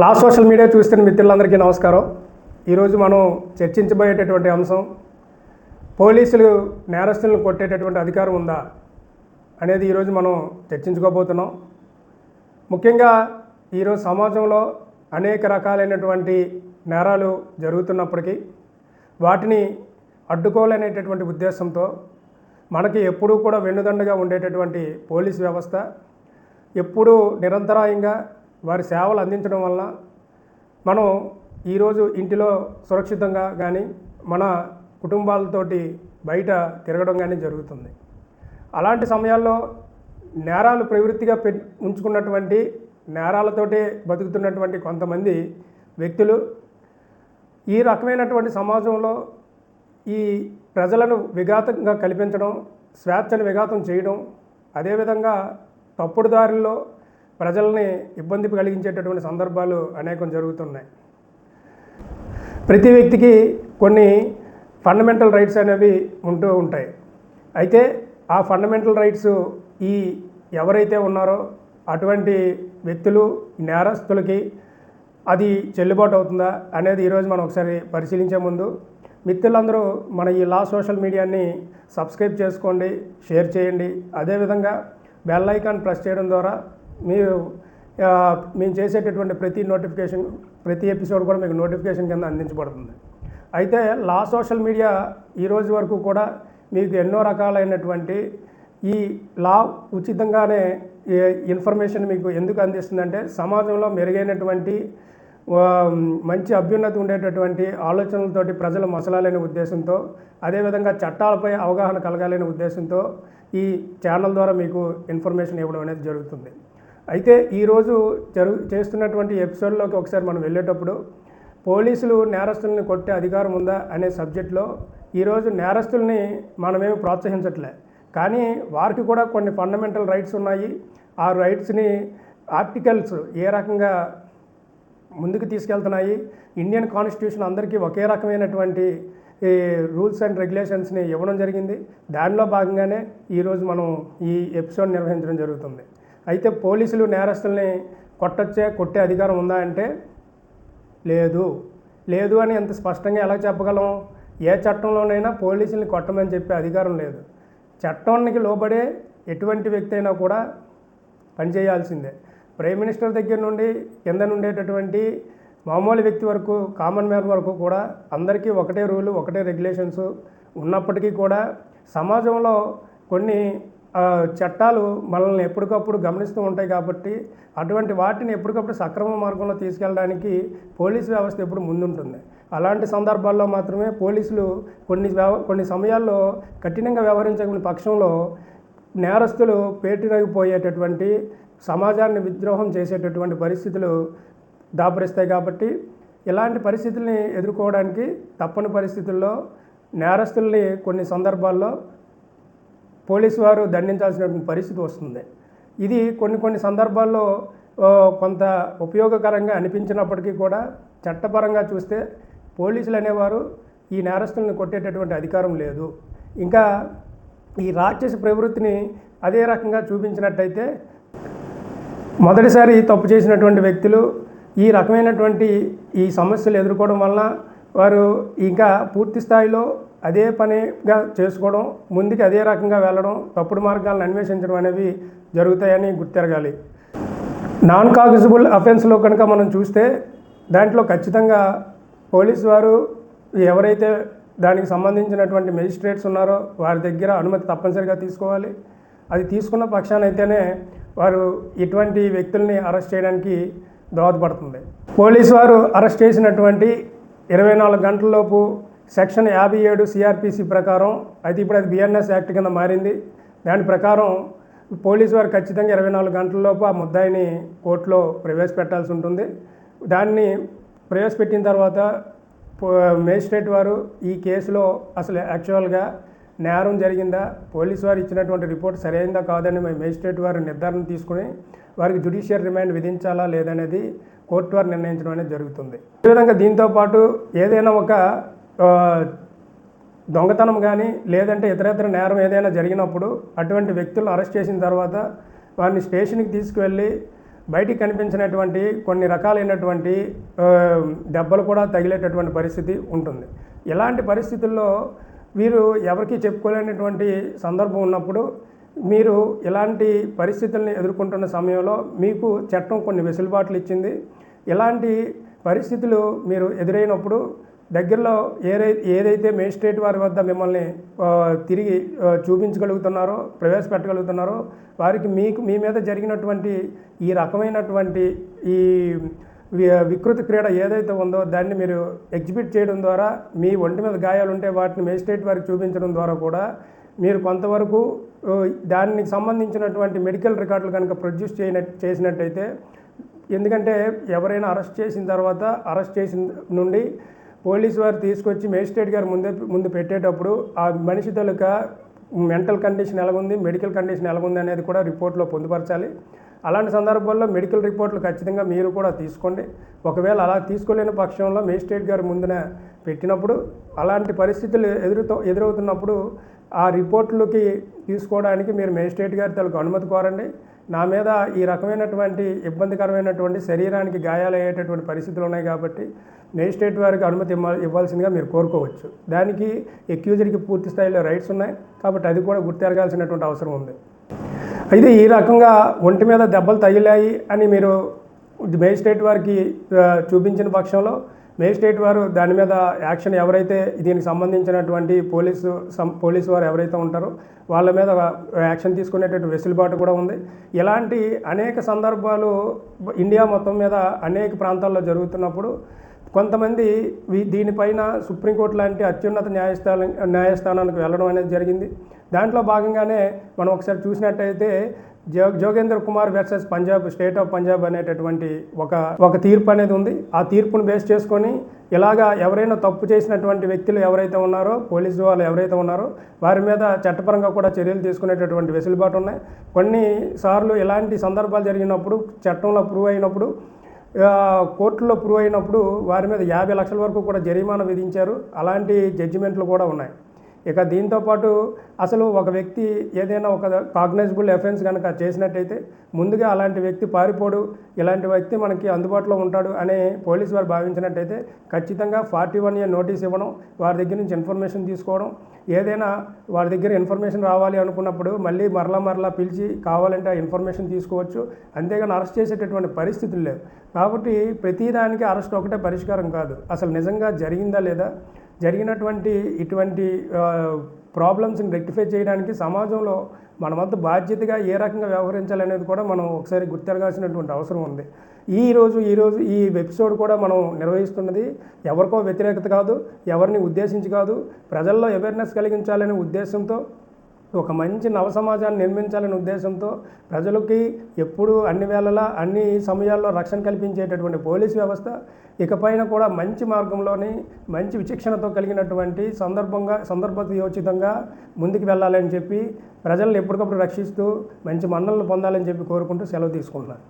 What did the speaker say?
లా social media చూస్తున్న మిత్రులందరికీ నమస్కారం. ఈరోజు మనం చర్చించబోయేటటువంటి అంశం పోలీసులు నేరస్తులను కొట్టేటటువంటి అధికారం ఉందా అనేది ఈరోజు మనం చర్చించుకోబోతున్నాం. ముఖ్యంగా ఈరోజు సమాజంలో అనేక రకాలైనటువంటి నేరాలు జరుగుతున్నప్పటికీ వాటిని అడ్డుకోవాలనేటటువంటి ఉద్దేశంతో మనకి ఎప్పుడూ కూడా వెన్నుదండగా ఉండేటటువంటి పోలీస్ వ్యవస్థ ఎప్పుడూ నిరంతరాయంగా వారి సేవలు అందించడం వల్ల మనం ఈరోజు ఇంటిలో సురక్షితంగా కానీ మన కుటుంబాలతోటి బయట తిరగడం కానీ జరుగుతుంది. అలాంటి సమయాల్లో నేరాలు ప్రవృత్తిగా పె ఉంచుకున్నటువంటి నేరాలతోటే బతుకుతున్నటువంటి కొంతమంది వ్యక్తులు ఈ రకమైనటువంటి సమాజంలో ఈ ప్రజలను విఘాతంగా కల్పించడం స్వేచ్ఛను విఘాతం చేయడం అదేవిధంగా తప్పుడు దారిలో ప్రజల్ని ఇబ్బంది కలిగించేటటువంటి సందర్భాలు అనేకం జరుగుతున్నాయి. ప్రతి వ్యక్తికి కొన్ని ఫండమెంటల్ రైట్స్ అనేవి ఉంటూ ఉంటాయి. అయితే ఆ ఫండమెంటల్ రైట్స్ ఈ ఎవరైతే ఉన్నారో అటువంటి వ్యక్తులు నేరస్తులకి అది చెల్లుబాటు అవుతుందా అనేది ఈరోజు మనం ఒకసారి పరిశీలించే ముందు మిత్రులందరూ మన ఈ లా సోషల్ మీడియాని సబ్స్క్రైబ్ చేసుకోండి షేర్ చేయండి. అదేవిధంగా బెల్ ఐకాన్ ప్రెస్ చేయడం ద్వారా మీరు మేము చేసేటటువంటి ప్రతి నోటిఫికేషన్ ప్రతి ఎపిసోడ్ కూడా మీకు నోటిఫికేషన్ కింద అందించబడుతుంది. అయితే లా సోషల్ మీడియా ఈ రోజు వరకు కూడా మీకు ఎన్నో రకాలైనటువంటి ఈ లా ఉచితంగానే ఇన్ఫర్మేషన్ మీకు ఎందుకు అందిస్తుందంటే సమాజంలో మెరుగైనటువంటి మంచి అభ్యున్నతి ఉండేటటువంటి ఆలోచనలతోటి ప్రజలు మసలాలనే ఉద్దేశంతో అదేవిధంగా చట్టాలపై అవగాహన కలగాలనే ఉద్దేశంతో ఈ ఛానల్ ద్వారా మీకు ఇన్ఫర్మేషన్ ఇవ్వడం అనేది జరుగుతుంది. అయితే ఈరోజు జరు చేస్తున్నటువంటి ఎపిసోడ్లోకి ఒకసారి మనం వెళ్ళేటప్పుడు పోలీసులు నేరస్తుల్ని కొట్టే అధికారం ఉందా అనే సబ్జెక్ట్లో ఈరోజు నేరస్తుల్ని మనమేమి ప్రోత్సహించట్లే. కానీ వారికి కూడా కొన్ని ఫండమెంటల్ రైట్స్ ఉన్నాయి. ఆ రైట్స్ని ఆర్టికల్స్ ఏ రకంగా ముందుకు తీసుకెళ్తున్నాయి ఇండియన్ కాన్స్టిట్యూషన్ అందరికీ ఒకే రకమైనటువంటి ఈ రూల్స్ అండ్ రెగ్యులేషన్స్ని ఇవ్వడం జరిగింది. దానిలో భాగంగానే ఈరోజు మనం ఈ ఎపిసోడ్ నిర్వహించడం జరుగుతుంది. అయితే పోలీసులు నేరస్తుల్ని కొట్టొచ్చే కొట్టే అధికారం ఉందా అంటే లేదు. లేదు అని ఎంత స్పష్టంగా ఎలా చెప్పగలం? ఏ చట్టంలోనైనా పోలీసుల్ని కొట్టమని చెప్పే అధికారం లేదు. చట్టానికి లోబడే ఎటువంటి వ్యక్తి అయినా కూడా పనిచేయాల్సిందే ప్రైమ్ మినిస్టర్ దగ్గర నుండి కింద నుండేటటువంటి మామూలు వ్యక్తి వరకు కామన్ మ్యాన్ వరకు కూడా అందరికీ ఒకటే రూలు ఒకటే రెగ్యులేషన్స్ ఉన్నప్పటికీ కూడా సమాజంలో కొన్ని చట్టాలు మనల్ని ఎప్పటికప్పుడు గమనిస్తూ ఉంటాయి కాబట్టి అటువంటి వాటిని ఎప్పటికప్పుడు సక్రమ మార్గంలో తీసుకెళ్ళడానికి పోలీస్ వ్యవస్థ ఎప్పుడు ముందుంటుంది. అలాంటి సందర్భాల్లో మాత్రమే పోలీసులు కొన్ని వ్యవ కొన్ని సమయాల్లో కఠినంగా వ్యవహరించని పక్షంలో నేరస్తులు పేటినగిపోయేటటువంటి సమాజాన్ని విద్రోహం చేసేటటువంటి పరిస్థితులు దాపరిస్తాయి కాబట్టి ఇలాంటి పరిస్థితుల్ని ఎదుర్కోవడానికి తప్పని పరిస్థితుల్లో నేరస్తుల్ని కొన్ని సందర్భాల్లో పోలీసు వారు దండించాల్సినటువంటి పరిస్థితి వస్తుంది. ఇది కొన్ని కొన్ని సందర్భాల్లో కొంత ఉపయోగకరంగా అనిపించినప్పటికీ కూడా చట్టపరంగా చూస్తే పోలీసులు అనేవారు ఈ నేరస్తులను కొట్టేటటువంటి అధికారం లేదు. ఇంకా ఈ రాక్షస ప్రవృత్తిని అదే రకంగా చూపించినట్టయితే మొదటిసారి తప్పు చేసినటువంటి వ్యక్తులు ఈ రకమైనటువంటి ఈ సమస్యలు ఎదుర్కోవడం వలన వారు ఇంకా పూర్తి స్థాయిలో అదే పనిగా చేసుకోవడం ముందుకు అదే రకంగా వెళ్ళడం తప్పుడు మార్గాలను అన్వేషించడం అనేవి జరుగుతాయని గుర్తెరగాలి. నాన్ కాగ్జిబుల్ అఫెన్స్లో కనుక మనం చూస్తే దాంట్లో ఖచ్చితంగా పోలీసు వారు ఎవరైతే దానికి సంబంధించినటువంటి మెజిస్ట్రేట్స్ ఉన్నారో వారి దగ్గర అనుమతి తప్పనిసరిగా తీసుకోవాలి. అది తీసుకున్న పక్షానైతేనే వారు ఇటువంటి వ్యక్తుల్ని అరెస్ట్ చేయడానికి దోహదపడుతుంది. పోలీసు వారు అరెస్ట్ చేసినటువంటి ఇరవై నాలుగు గంటలలోపు సెక్షన్ యాభై ఏడు సిఆర్పిసి ప్రకారం అయితే ఇప్పుడు అది బిఎన్ఎస్ యాక్ట్ కింద మారింది. దాని ప్రకారం పోలీసు వారు ఖచ్చితంగా ఇరవై నాలుగు గంటలలోపు ఆ ముద్దాయిని కోర్టులో ప్రవేశపెట్టాల్సి ఉంటుంది. దాన్ని ప్రవేశపెట్టిన తర్వాత పో- మేజిస్ట్రేట్ వారు ఈ కేసులో అసలు యాక్చువల్గా నేరం జరిగిందా? పోలీసు వారు ఇచ్చినటువంటి రిపోర్ట్ సరైందా కాదని మేజిస్ట్రేట్ వారు నిర్ధారణ తీసుకుని వారికి జుడిషియల్ రిమాండ్ విధించాలా లేదనేది కోర్టు వారు నిర్ణయించడం అనేది జరుగుతుంది. అదేవిధంగా దీంతో పాటు ఏదైనా ఒక దొంగతనం కానీ లేదంటే ఇతరేతర నేరం ఏదైనా జరిగినప్పుడు అటువంటి వ్యక్తులను అరెస్ట్ చేసిన తర్వాత వారిని స్టేషన్కి తీసుకువెళ్ళి బయటికి కనిపించినటువంటి కొన్ని రకాలైనటువంటి దెబ్బలు కూడా తగిలేటటువంటి పరిస్థితి ఉంటుంది. ఇలాంటి పరిస్థితుల్లో వీరు ఎవరికి చెప్పుకోలేనటువంటి సందర్భం ఉన్నప్పుడు మీరు ఇలాంటి పరిస్థితుల్ని ఎదుర్కొంటున్న సమయంలో మీకు చట్టం కొన్ని వెసులుబాట్లు ఇచ్చింది. ఇలాంటి పరిస్థితులు మీరు ఎదురైనప్పుడు దగ్గరలో ఏదై ఏదైతే మేజిస్ట్రేట్ వారి వద్ద మిమ్మల్ని తిరిగి చూపించగలుగుతున్నారో ప్రవేశపెట్టగలుగుతున్నారో వారికి మీకు మీ మీద జరిగినటువంటి ఈ రకమైనటువంటి ఈ వి- వికృతి క్రీడ ఏదైతే ఉందో దాన్ని మీరు ఎగ్జిబిట్ చేయడం ద్వారా మీ ఒంటి మీద గాయాలు ఉంటే వాటిని మేజిస్ట్రేట్ వారికి చూపించడం ద్వారా కూడా మీరు కొంతవరకు దానికి సంబంధించినటువంటి మెడికల్ రికార్డులు కనుక ప్రొడ్యూస్ చేయన చేసినట్టయితే ఎందుకంటే ఎవరైనా అరెస్ట్ చేసిన తర్వాత అరెస్ట్ చేసిన నుండి పోలీసు వారు తీసుకొచ్చి మేజిస్ట్రేట్ గారు ముందే ముందు పెట్టేటప్పుడు ఆ మనిషి తాలూకా మెంటల్ కండిషన్ ఎలాగుంది మెడికల్ కండిషన్ ఎలాగుంది అనేది కూడా రిపోర్ట్లో పొందుపరచాలి. అలాంటి సందర్భాల్లో మెడికల్ రిపోర్ట్లు ఖచ్చితంగా మీరు కూడా తీసుకోండి. ఒకవేళ అలా తీసుకోలేని పక్షంలో మేజిస్ట్రేట్ గారు ముందున పెట్టినప్పుడు అలాంటి పరిస్థితులు ఎదురుతో ఎదురవుతున్నప్పుడు ఆ రిపోర్ట్లకి తీసుకోవడానికి మీరు మేజిస్ట్రేట్ గారి తలకు అనుమతి కోరండి. నా మీద ఈ రకమైనటువంటి ఇబ్బందికరమైనటువంటి శరీరానికి గాయాలయ్యేటటువంటి పరిస్థితులు ఉన్నాయి కాబట్టి మేజిస్ట్రేట్ వారికి అనుమతి ఇవ్వాల్సిందిగా మీరు కోరుకోవచ్చు. దానికి ఎక్యూజ్డ్కి పూర్తి స్థాయిలో రైట్స్ ఉన్నాయి కాబట్టి అది కూడా గుర్తెరగాల్సినటువంటి అవసరం ఉంది. అయితే ఈ రకంగా ఒంటి మీద దెబ్బలు తగిలాయి అని మీరు మేజిస్ట్రేట్ వారికి చూపించిన పక్షంలో మేజిస్ట్రేట్ వారు దాని మీద యాక్షన్ ఎవరైతే దీనికి సంబంధించినటువంటి పోలీసు సం పోలీసు వారు ఎవరైతే ఉంటారో వాళ్ళ మీద యాక్షన్ తీసుకునేటటువంటి వెసులుబాటు కూడా ఉంది. ఇలాంటి అనేక సందర్భాలు ఇండియా మొత్తం మీద అనేక ప్రాంతాల్లో జరుగుతున్నప్పుడు కొంతమంది దీనిపైన సుప్రీంకోర్టు లాంటి అత్యున్నత న్యాయస్థానం న్యాయస్థానానికి వెళ్ళడం అనేది జరిగింది. దాంట్లో భాగంగానే మనం ఒకసారి చూసినట్టయితే Jo Jogendra Kumar versus Punjab state of Punjab అనేటటువంటి ఒక ఒక తీర్పు అనేది ఉంది. ఆ తీర్పును బేస్ చేసుకొని ఇలాగా ఎవరైనా తప్పు చేసినటువంటి వ్యక్తులు ఎవరైతే ఉన్నారో పోలీసు వాళ్ళు ఎవరైతే ఉన్నారో వారి మీద చట్టపరంగా కూడా చర్యలు తీసుకునేటటువంటి వెసులుబాటు ఉన్నాయి. కొన్ని సార్లు ఇలాంటి సందర్భాలు జరిగినప్పుడు చట్టంలో ప్రూవ్ అయినప్పుడు కోర్టులో ప్రూవ్ అయినప్పుడు వారి మీద యాభై లక్షల వరకు కూడా జరిమానా విధించారు. అలాంటి జడ్జిమెంట్లు కూడా ఉన్నాయి. ఇక దీంతో పాటు అసలు ఒక వ్యక్తి ఏదైనా ఒక కాగ్నైజబుల్ ఎఫెన్స్ కనుక చేసినట్టయితే ముందుగా అలాంటి వ్యక్తి పారిపోడు ఇలాంటి వ్యక్తి మనకి అందుబాటులో ఉంటాడు అని పోలీసు వారు భావించినట్టయితే ఖచ్చితంగా ఫార్టీ వన్ ఇయర్ నోటీస్ ఇవ్వడం వారి దగ్గర నుంచి ఇన్ఫర్మేషన్ తీసుకోవడం ఏదైనా వారి దగ్గర ఇన్ఫర్మేషన్ రావాలి అనుకున్నప్పుడు మళ్ళీ మరలా మరలా పిలిచి కావాలంటే ఆ ఇన్ఫర్మేషన్ తీసుకోవచ్చు. అంతేగాని అరెస్ట్ చేసేటటువంటి పరిస్థితులు లేవు. కాబట్టి ప్రతిదానికి అరెస్ట్ ఒకటే పరిష్కారం కాదు. అసలు నిజంగా జరిగిందా లేదా? జరిగినటువంటి ఇటువంటి ప్రాబ్లమ్స్ని రెక్టిఫై చేయడానికి సమాజంలో మన వద్ద బాధ్యతగా ఏ రకంగా వ్యవహరించాలనేది కూడా మనం ఒకసారి గుర్తెరగాల్సినటువంటి అవసరం ఉంది. ఈ రోజు ఈ ఈ ఎపిసోడ్ కూడా మనం నిర్వహిస్తున్నది ఎవరికో వ్యతిరేకత కాదు ఎవరిని ఉద్దేశించి కాదు ప్రజల్లో అవేర్నెస్ కలిగించాలనే ఉద్దేశంతో ఒక మంచి నవ సమాజాన్ని నిర్మించాలనే ఉద్దేశంతో ప్రజలకి ఎప్పుడు అన్ని వేళలా అన్ని సమయాల్లో రక్షణ కల్పించేటటువంటి పోలీస్ వ్యవస్థ ఇకపైన కూడా మంచి మార్గంలోని మంచి విచక్షణతో కలిగినటువంటి సందర్భంగా సందర్భయోచితంగా ముందుకు వెళ్ళాలని చెప్పి ప్రజలను ఎప్పటికప్పుడు రక్షిస్తూ మంచి మన్నలను పొందాలని చెప్పి కోరుకుంటూ సెలవు తీసుకుంటున్నాను.